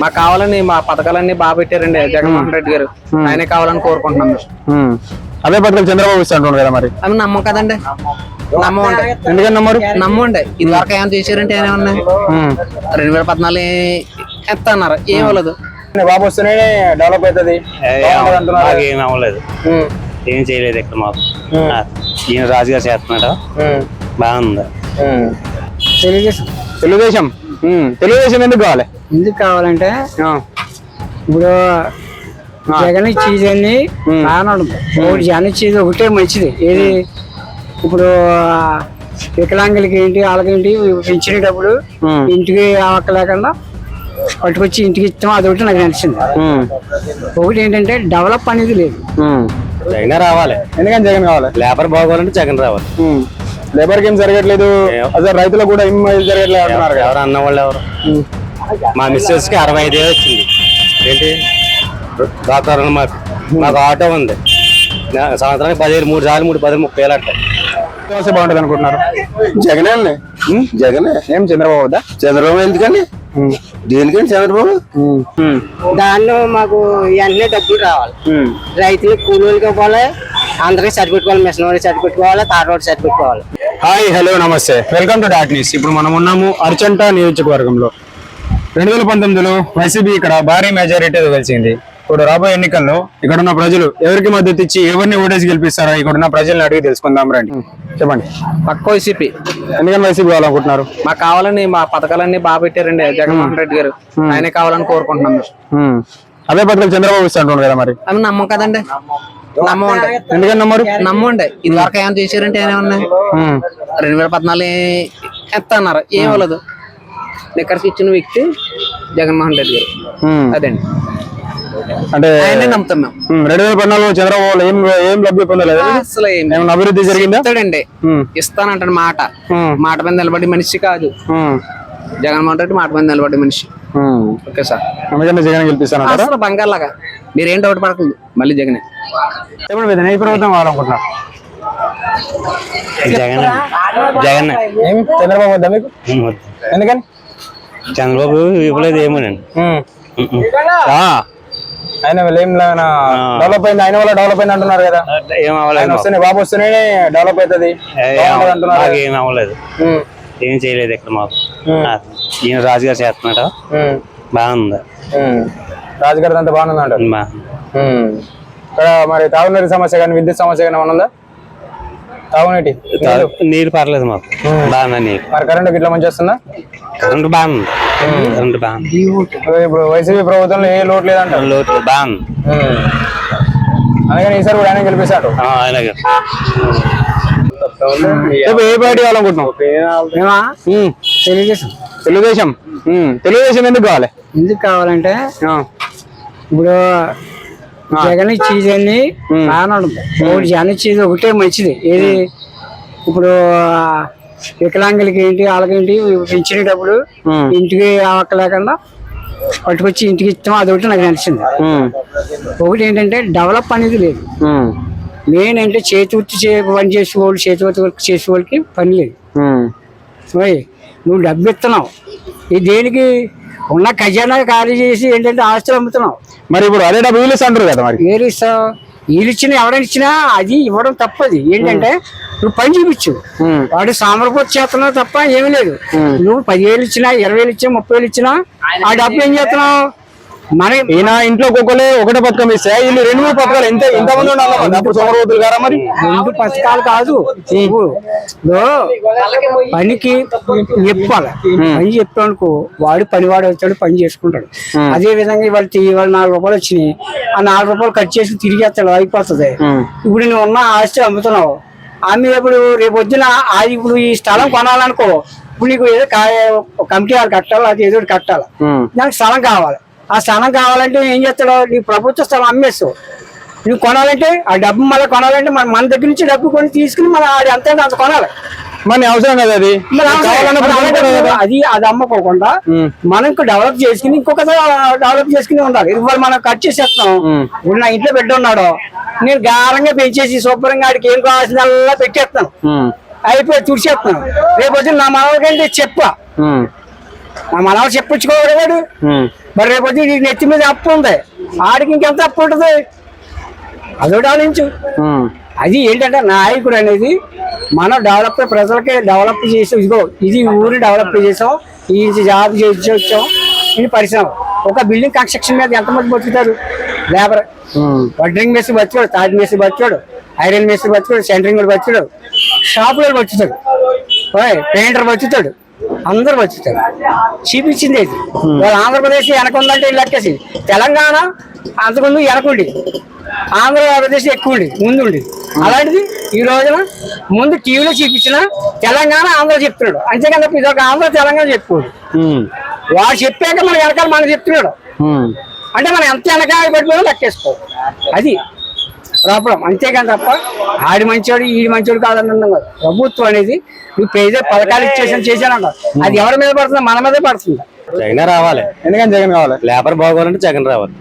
మాకు కావాలని మా పథకాలన్నీ బాగా పెట్టారండి జగన్మోహన్ రెడ్డి గారు. ఆయనే కావాలని కోరుకుంటున్నాం. అవే పథకాలు చంద్రబాబు ఇస్తా అంటున్నాడు కదా మరి? అవి నమ్మం కదండి. నమ్మండి ఎందుకని నమ్మరు? నమ్మండి ఇది వరకు ఏమైనా చేశారంటే ఏమైనా. రెండు వేల పద్నాలుగు ఎంత అన్నారు ఏం అవ్వలేదు బాబు వస్తేనే డెవలప్ అవుతుంది. ఏం అవ్వలేదు. ఏం చేయలేదు ఇక్కడ మాకు. ఈయన రాజుగారు చేస్తున్నాడు. బాగుంది. తెలుగుదేశం. తెలుగుదేశం. తెలుగుదేశం ఎందుకు కావాలి? ఎందుకు కావాలంటే ఆ. ఇప్పుడు జగన్ చీజ్ ఉంటుంది ఒకటి జగన్ చీజ్ ఒకటే మంచిది. ఏది? ఇప్పుడు వికలాంగులకి ఏంటి వాళ్ళకేంటి పెంచినప్పుడు. ఇంటికి ఆవక్క లేకుండా పట్టుకొచ్చి ఇంటికి ఇస్తాం అదొకటి నాకు నచ్చింది. ఒకటి ఏంటంటే డెవలప్ అనేది లేదు. జగన్ రావాలి. ఎందుకని జగన్ కావాలి? లేబర్ బాగోవాలంటే జగన్ రావాలి. ఉమ్. లేబర్కి ఏం జరగట్లేదు. అసలు రైతులకు కూడా ఏం జరగట్లేదు ఎవరు అన్న వాళ్ళు ఎవరు? మా మిస్సెస్కి అరవై ఐదు వచ్చింది. ఏంటి? దాతారని మాకు. మాకు ఆటో ఉంది. సంవత్సరానికి పదిహేను మూడు సార్లు మూడు పది ముప్పై వేలు అంటాయి వస్తే బాగుంటుంది అనుకుంటున్నారు. జగనే అండి జగనే. ఏం చంద్రబాబు వద్దా? చంద్రబాబు ఎందుకండి దేనికండి చంద్రబాబు? దానిలో మాకు వెంటనే డబ్బులు రావాలి. రైతులకు కూలీలకు ఇవ్వాలి. అందరికి సరిపెట్టుకోవాలి మిషన్ వాడికి సరిపెట్టుకోవాలి తాట వాడికి సరిపెట్టుకోవాలి హాయ్ హలో నమస్తే. Welcome to dot news. ఇప్పుడు మనం ఉన్నాము అర్చంట నియోజకవర్గంలో. రెండు వేల పంతొమ్మిదిలో వైసీపీ ఇక్కడ భారీ మెజారిటీతో గెలిచింది. ఇప్పుడు రాబోయే ఎన్నికల్లో ఇక్కడ ఉన్న ప్రజలు ఎవరికి మద్దతు ఇచ్చి ఎవరిని ఓటేసి గెలిపిస్తారో ఇక్కడ ఉన్న ప్రజల్ని అడిగి తెలుసుకుందాం రండి. చెప్పండి. పక్క వైసీపీ. ఎందుకని వైసీపీ కావాలనుకుంటున్నారు? మాకు కావాలని మా పథకాలన్నీ బాగా పెట్టారండి జగన్మోహన్ రెడ్డి గారు. ఆయనే కావాలని కోరుకుంటున్నాం. అవే పథకాలు చంద్రబాబు ఇస్తా అంటున్నాడు కదా మరి. అవి నమ్మం కదండి. నమ్మండి ఎందుకని నమ్మరు? నమ్మండి ఇది వరకు ఏమైనా చేశారంటే ఏమైనా. రెండు వేల పద్నాలుగు ఎంత అన్నారు ఏం అవ్వలేదు. నిక్కర్స్ ఇచ్చిన వ్యక్తి జగన్మోహన్ రెడ్డి గారు. అదండి. అంటే ఆయనే నమ్ముతాం మేము. రెండు వేల పద్నాలుగు చంద్రబాబు ఏం ఏం లబ్ధి పొందలేదు? అసలు ఏం అభివృద్ధి జరిగిందా? ఇస్తాడండి. ఇస్తానంటాడు మాట. మాట మీద నిలబడి మనిషి కాదు. జగన్మోహన్ రెడ్డి మాట మీద నిలబడి మనిషి. Okay sir. అందుకని జగన్ గెలిపిస్తానంటారా? అసలు బంగారులాగా. మీరేం డౌట్ పడకండి. మళ్ళీ జగనే. ఎప్పుడు మీద ఏ ప్రభుత్వం కావాలనుకుంటున్నారు జగన్ జగన్. చంద్రబాబు వద్దా మీకు? ఎందుకని? చంద్రబాబు ఇవ్వలేదు ఏమోనండి. ఆయన ఏం లేనా డెవలప్ అయింది ఆయన వల్ల డెవలప్ అయింది అంటున్నారు కదా. ఏం అవ్వలేదు. వస్తేనే బాబు వస్తేనే డెవలప్ అవుతుంది. ఏ- అవ్వలేదు. ఏం చేయలేదు ఇక్కడ మాకు. ఆ, ఈయన రాజుగారు చేస్తున్నాడు. బాగుంది. రాజుగారి అంతా బాగుంది. అంటారు ఉమ్. ఇక్కడ మరి తాగునీటి సమస్య కానీ విద్యుత్ సమస్య కానీ ఏమైనా ఉందా? తాగునీటి? నీళ్ళు. నీళ్ళు పర్లేదు మాకు. బాగుంది నీళ్ళు మరి కరెంట్ ఇట్లా మంచి వస్తుందా? కరెంట్ బాగుంది కరెంట్ బాగుంది ఇప్పుడు వైసీపీ ప్రభుత్వంలో ఏ లోటు లేదంటారు? లోటు బాగుంది. అందుకని ఈసారి కూడా ఆయన గెలిపిస్తాడు ఆ, అలాగే చెప్పు, ఏ పార్టీ ఉమ్. తెలుగుదేశం. తెలుగుదేశం. తెలుగుదేశం ఎందుకు కావాలి? ఎందుకు కావాలంటే. ఇప్పుడు జగన్ చీజ్ అన్ని బాగానే ఉంటుంది ఒకటి జగన్ చీజ్ ఒకటే మంచిది. ఏది? ఇప్పుడు వికలాంగులకి ఏంటి వాళ్ళకేంటి పెంచినప్పుడు. ఇంటికి లేకుండా పట్టుకొచ్చి ఇంటికి ఇస్తాం అదొకటి నాకు నచ్చింది. ఒకటి ఏంటంటే డెవలప్ అనేది లేదు. మెయిన్ అంటే చేతి వృత్తి చే పని చేసే వాళ్ళు చేతి వృత్తి వర్క్ చేసే వాళ్ళకి పని లేదు. నువ్వు డబ్బు ఇస్తున్నావు. ఇది దేనికి ఉన్న ఖజానా ఖాళీ చేసి ఏంటంటే ఆస్తులు అమ్ముతున్నావు మరి ఇప్పుడు అదే డబ్బు వీళ్ళు అంటారు కదా మరి? వేరు ఇస్తావు వీళ్ళు ఇచ్చిన ఎవరైనా ఇచ్చినా అది ఇవ్వడం తప్పది. ఏంటంటే నువ్వు పని చూపించు. వాడు సామరపోతు చేస్తున్నావు తప్ప ఏమీ లేదు. నువ్వు పదివేలు ఇచ్చినా ఇరవై వేలు ఇచ్చినా ముప్పై వేలు ఇచ్చినా ఆ డబ్బు ఏం చేస్తున్నావు? మన ఈయన ఇంట్లో ఒక్కొక్కరు ఒకటే పథకం ఇస్తే. వీళ్ళు రెండు మూడు పథకాలు ఎంత ఎంత మంది ఉండాలి? అప్పుడు సోమరవతులు గారా మరి? రెండు పథకాలు కాదు. పనికి చెప్పాలి. పని చెప్పానుకో వాడు పనివాడు వచ్చాడు పని చేసుకుంటాడు. అదే విధంగా ఇవాళ ఇవాళ నాలుగు రూపాయలు వచ్చినాయి. ఆ నాలుగు రూపాయలు కట్ చేసి తిరిగేస్తాడు అయిపోతుంది. ఇప్పుడు నువ్వు ఉన్న ఆస్తి అమ్ముతున్నావు. ఆమె ఇప్పుడు రేపు ఆ ఇప్పుడు ఈ స్థలం కొనాలనుకో ఇప్పుడు నీకు ఏదో కమిటీ వాళ్ళు కట్టాలి అది ఏదో కట్టాలి. దానికి స్థలం కావాలి. ఆ స్థలం కావాలంటే ఏం చేస్తాడు? నీ ప్రభుత్వ స్థలం అమ్మేస్తావు నువ్వు కొనాలంటే ఆ డబ్బు మళ్ళీ కొనాలంటే మన మన దగ్గర నుంచి డబ్బు కొని తీసుకుని మన ఆడి అంత అంత కొనాలి. మరి అవసరం కదా అది. అది అది అమ్మకోకుండా మనం డెవలప్ చేసుకుని ఇంకొక డెవలప్ చేసుకుని ఉండాలి. ఇవాళ మనం కట్ చేసేస్తాం ఇప్పుడు నా ఇంట్లో బిడ్డ ఉన్నాడు. నేను గారంగా పెంచేసి శుభ్రంగా ఆడికి ఏం కావాల్సిందల్లా పెట్టేస్తాను. అయిపోయి తుడిచేస్తాను రేపు వచ్చి నా మనవడికంటే చెప్ప. ఉమ్. నా మనవాడు చెప్పించుకోవాడు మరి రేపు వచ్చి నెత్తి మీద అప్పు ఉంది. ఆడికి ఇంకెంత అప్పు ఉంటుంది? అదొకటి ఆలోచించు. అది ఏంటంటే నాయకుడు అనేది మనం డెవలప్ ప్రజలకి డెవలప్ చేసి ఇదిగో ఇది ఊరు డెవలప్ చేసాం ఈ జాబ్ చేసి వచ్చాం ఇది పరిశ్రమ. ఒక బిల్డింగ్ కన్స్ట్రక్షన్ మీద ఎంతమంది బతుకుతారు? లేబర్. వడ్రింగ్ మేసి బతికాడు తాజ్ మేసి బతికాడు ఐరన్ మేసి బతికాడు సెంటరింగ్ కూడా బతికాడు షాపులో బతుకుతాడు. పెయింటర్ బతుకుతాడు. అందరు బతుకుతారు చూపించింది ఇది వాళ్ళ ఆంధ్రప్రదేశ్ వెనక ఉందంటే వీళ్ళు లెక్కేసి తెలంగాణ అంతకుముందు వెనకుండి. ఆంధ్రప్రదేశ్ ఎక్కువ ఉండి ముందు ఉండి అలాంటిది ఈ రోజున ముందు టీవీలో చూపించిన తెలంగాణ ఆంధ్ర చెప్తున్నాడు. అంతేకాని తప్ప ఇదొక ఆంధ్ర తెలంగాణ చెప్పుకోడు. వాడు చెప్పాక మన వెనకాల మనం చెప్తున్నాడు. అంటే మనం ఎంత వెనకాల పెట్టుకున్నా లెక్కేసుకో. అది ప్రాబ్లం అంతేకాని తప్ప ఆడి మంచోడు ఈడి మంచోడు కాదని అన్నాం కాదు ప్రభుత్వం అనేది నువ్వు పేదే పథకాలు ఇచ్చేసాను చేశాను అది ఎవరి మీద పడుతుంది మన మీదే పడుతుంది? జగనే రావాలి. ఎందుకని జగన్ కావాలి లేబర్ బాగోవాలంటే జగన్ రావాలి.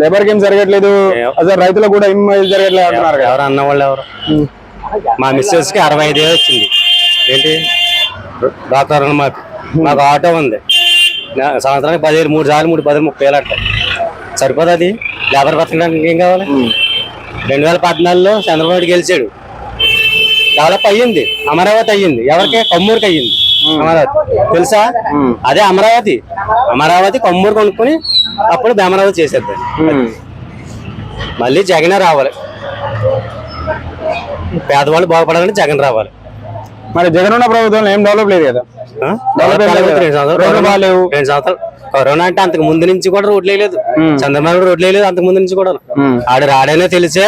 లేబర్కి ఏం జరగట్లేదు. అసలు రైతులకు కూడా ఏం జరగట్లేదు అంటున్నారు ఎవరు అన్నవాళ్ళు ఎవరు? మా మిస్సెస్కి అరవై ఐదే వచ్చింది. ఏంటి? వాతావరణం మాకు. మాకు ఆటో ఉంది. సంవత్సరానికి పదివేలు మూడు సార్లు మూడు పది ముప్పై వేలు అంట. సరిపోదు అది? లేబర్ బతకడానికి ఏం కావాలి? రెండు వేల పద్నాలుగులో చంద్రబాబు గెలిచాడు. డెవలప్ అయ్యింది. అమరావతి అయ్యింది. ఎవరికి? కమ్మూరుకి అయ్యింది. అమరావతి. తెలుసా? అదే అమరావతి. అమరావతి కమ్మూరు కొనుక్కొని అప్పుడు అమరావతి చేసేద్దాం మళ్ళీ జగనే రావాలి. పేదవాళ్ళు బాగుపడాలంటే జగన్ రావాలి. మరి జగన్ ఉన్న ప్రభుత్వంలో ఏం డెవలప్ లేదు కదా. లేదు. బాగాలేవు. రెండు సంవత్సరాలు కరోనా అంటే అంతకు ముందు నుంచి కూడా రోడ్లు వేయలేదు. చంద్రబాబు రోడ్లు వేయలేదు అంతకు ముందు నుంచి కూడా. ఆడు రాడనే తెలిసే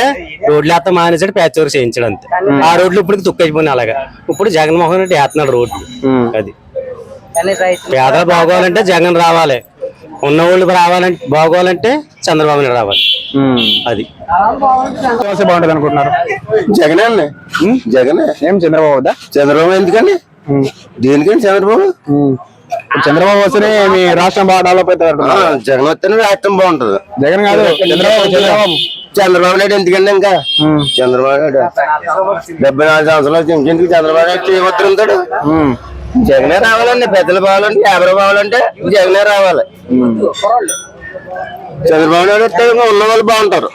రోడ్లు వేస్తా మానేసాడు ప్యాచ్ వర్క్ చేయించాడు అంతే. ఆ రోడ్లు ఇప్పుడు తుక్కైపోయినాయి అలాగా. ఇప్పుడు జగన్మోహన్ రెడ్డి వేస్తున్నాడు రోడ్లు. అది. పేదలు బాగోవాలంటే జగన్ రావాలి. ఉన్నవాళ్ళు రావాలంటే బాగోవాలంటే చంద్రబాబు నాయుడు రావాలి. అది. వస్తే బాగుంటుంది అనుకుంటున్నారు. జగనే అండి జగనే. ఏం చంద్రబాబు చంద్రబాబు ఎందుకండి దేనికండి చంద్రబాబు? చంద్రబాబు వస్తేనే మీ రాష్ట్రం బాగా డెవలప్ అవుతుంది. జగన్ వస్తేనే రాష్ట్రం బాగుంటది. జగన్ కాదు చంద్రబాబు చంద్రబాబు. చంద్రబాబు నాయుడు ఎందుకండి ఇంకా? చంద్రబాబు నాయుడు. డెబ్బై నాలుగు సంవత్సరాలు చంద్రబాబు నాయుడు చేయవద్దుంటాడు జగనే రావాలండి పెద్దలు బావాలంటే ఎవరు బావాలంటే జగనే రావాలి. చంద్రబాబు నాయుడు వస్తే ఉన్న వాళ్ళు బాగుంటారు.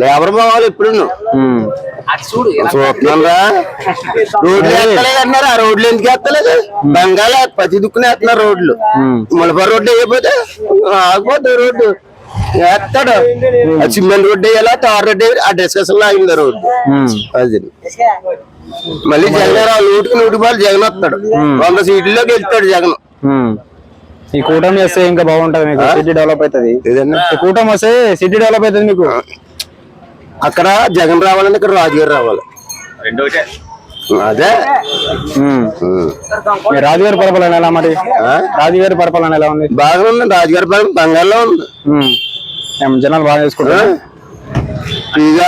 లేబర్ బావాలి ఇప్పుడు చూస్తున్నాను రా రోడ్లు అంటున్నారు ఆ రోడ్లు ఎందుకు ఎత్తలేదు? బంగాళ ప్రతి దుక్కున వేస్తున్నారు రోడ్లు. ములప రోడ్డు వేయకపోతే ఆగిపోతుంది రోడ్డు వేస్తాడు సిమెంట్ రోడ్డు వేయాలా తార్ రోడ్డు ఆ డిస్కషన్లో ఆగింది ఆ రోడ్డు అది. మళ్ళీ జగన్ రావు నూటికి నూటి రూపాయలు జగన్ వస్తాడు. వంద సీట్లలోకి వెళ్తాడు జగన్. ఈ కూటమి వస్తే ఇంకా బాగుంటది మీకు సిటీ డెవలప్ అవుతుంది. ఈ కూటమి వస్తే సిటీ డెవలప్ అవుతుంది మీకు. అక్కడ జగన్ రావాలంటే ఇక్కడ రాజుగారు రావాలి. అదే. రాజుగారి పరిపాలన ఎలా మరి? రాజుగారి పరిపాలన ఎలా ఉంది? బాగానే ఉంది. రాజుగారి పాలన బంగాల్లో ఉంది. జనాలు బాగా చేసుకుంటారు ఇక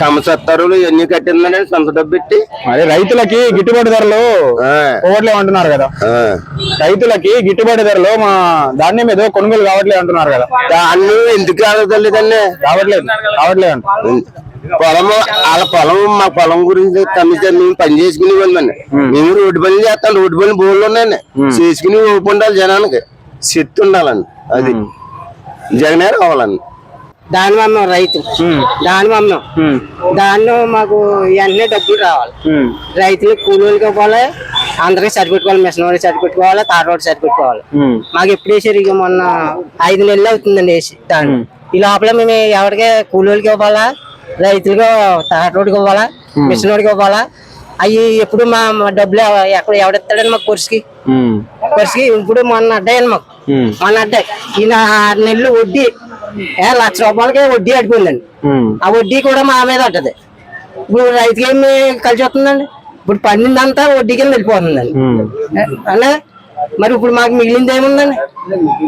కమసత్తారు ఇవన్నీ కట్టిందని సొంత డబ్బు పెట్టి. మరి రైతులకి గిట్టుబాటు ధరలు ఆ, పోవట్లేవు అంటున్నారు కదా. రైతులకి గిట్టుబాటు ధరలు మా ధాన్యం ఏదో కొనుగోలు కావట్లేదు అంటున్నారు కదా. దాన్ని ఎందుకు రాలేదండి కావట్లేదు కావట్లేదు అంట. పొలం వాళ్ళ పొలం మా పొలం గురించి కమిషన్ మేము పని చేసుకుని ఉందండి మేము రోడ్డు పని చేస్తాం రోడ్డు పని బోర్లు ఉన్నాయండి. చేసుకుని ఊపు ఉండాలి జనానికి శక్తి ఉండాలండి అది. జగనే రావాలండి. దాని అమ్మాం రైతు దాని అమ్మాం దానిలో మాకు వెంటనే డబ్బులు రావాలి. రైతులకు కూలీలకి ఇవ్వాలి అందరికి సరిపెట్టుకోవాలి మిషన్ వాడికి సరిపెట్టుకోవాలి తాట వాడికి సరిపెట్టుకోవాలి. మాకు ఎప్పుడు వేసారు ఇక మొన్న ఐదు నెలలు అవుతుందండి వేసి దాన్ని ఈ లోపల మేము ఎవరికి కూలీలకి ఇవ్వాలా రైతులకు తాటోడికి ఇవ్వాలా మిషన్ వాడికి ఇవ్వాలా అవి ఎప్పుడు మా డబ్బులు ఎక్కడ ఎవడెత్తాడని మాకు కొరిసికి కొరిసికి ఇప్పుడు మొన్న అడ్డాయండి మాకు. మొన్న అడ్డాయి. ఈయన ఆరు నెలలు వడ్డీ. లక్ష రూపాయలకి వడ్డీ అడిపోయిందండి ఆ వడ్డీ కూడా మా మీద ఉంటది ఇప్పుడు రైతుకి ఏమి కలిసి వస్తుందండి? ఇప్పుడు పండిందంతా వడ్డీ కింద వెళ్ళిపోతుందండి. అన్నా మరి ఇప్పుడు మాకు మిగిలింది ఏముందండి?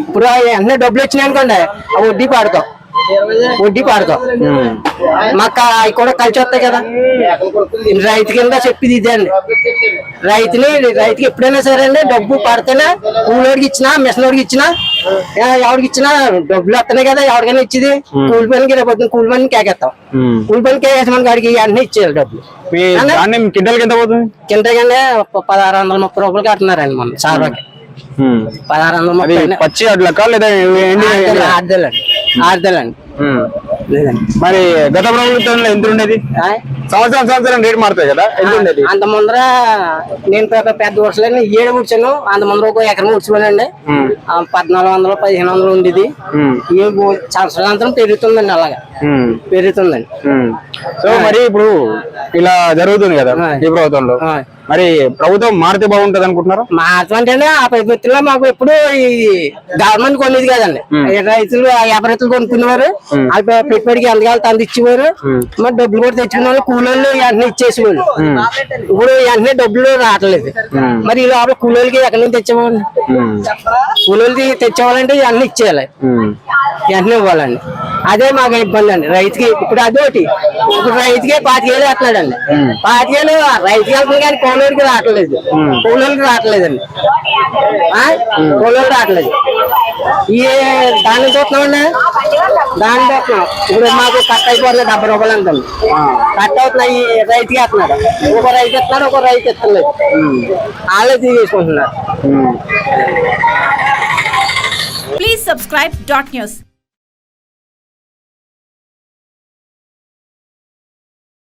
ఇప్పుడు వెంటనే డబ్బులు వచ్చినాయి అనుకోండి ఆ వడ్డీ పాడుతాం. వడ్డీ పాడుతాం. మాకు అవి కూడా కలిసి వస్తాయి కదా. రైతు కింద చెప్పేది ఇదే అండి. రైతుని రైతుకి ఎప్పుడైనా సరే అండి డబ్బు పడితేనే కూలోడికి ఇచ్చినా మిషన్ వాడికి ఇచ్చినా ఎవరికి ఇచ్చినా డబ్బులు వస్తున్నాయి కదా ఎవరికైనా ఇచ్చేది. కూలి పనికి రేపు కూలి పని కేకేస్తాం కూలి పని కేకేసి మన గాడికి అన్ని ఇచ్చేయాలి డబ్బులు. కింటల్కి ఎంత పోతుంది? కింద కింద పదహారు వందల ముప్పై రూపాయలు కడుతున్నారండి మన సార్వకి. ఉమ్. పదహారు వందల ముప్పై పచ్చి అడ్లకా లేదా ఎండి ఉమ్. లేదండి మరి గత ప్రభుత్వంలో ఎంత ఉండేది? సంవత్సరం సంవత్సరం రేట్ మారుతాయి కదా ఎంత ఉండేది అంత ముందర నేను పెద్ద పెద్ద వర్షాలని ఏడు ముడిచాను అంత ముందర ఒక ఎకరం ముడిచిపోయానండి ఉమ్. పద్నాలుగు వందలు పదిహేను వందలు ఉండేది. ఈ సంవత్సరాంతరం పెరుగుతుందండి అలాగా. పెరుగుతుందండి. సో మరి ఇప్పుడు ఇలా జరుగుతుంది కదా. ఈ ప్రభుత్వంలో. మరి ప్రభుత్వం మారితే బాగుంటది అనుకుంటున్నారా? మాట్లాడంటే ఆ ప్రభుత్వంలో మాకు ఎప్పుడు ఈ గవర్నమెంట్ కొనేది కదండి. రైతులు ఆ వ్యాపారస్తులు కొనుక్కునేవారు ఆ పె- పెట్టుబడికి ఎంత కావాలి అంత ఇచ్చేవారు మరి డబ్బులు కూడా తెచ్చుకునే వాళ్ళు కూలీలు వెంటనే ఇచ్చేసేవాళ్ళు. ఇప్పుడు వెంటనే డబ్బులు రావట్లేదు. మరి ఈ లోపల కూలీలకి ఎక్కడి నుంచి తెచ్చేవాళ్ళు? కూలీలకి తెచ్చేవాళ్ళంటే ఇవన్నీ ఇచ్చేయాలి. వెంటనే ఇవ్వాలండి. అదే మాకు ఇబ్బంది అండి. రైతుకి ఇప్పుడు అదొకటి ఇప్పుడు రైతుకి పాతికేలు వేస్తున్నాడండి. పాతికేలు రైతుకి వెళ్తుంది కానీ కూలీలకి రావట్లేదు. కూలీలకి రావట్లేదండి. ఆ? కూలీలు రావట్లేదు. ఈ దాన్ని చూస్తున్నామండి? దాన్ని చూస్తున్నాం. ఇప్పుడు మాకు కట్ అయిపోతుంది డెబ్బై రూపాయలు అంతండి కట్ అవుతున్నాయి ఈ రైతుకి వేస్తున్నాడు. ఒక రైతు ఇస్తున్నాడు ఒక రైతు ఇస్తలేదు వాళ్ళే తీసుకుంటున్నారు Please subscribe dot news.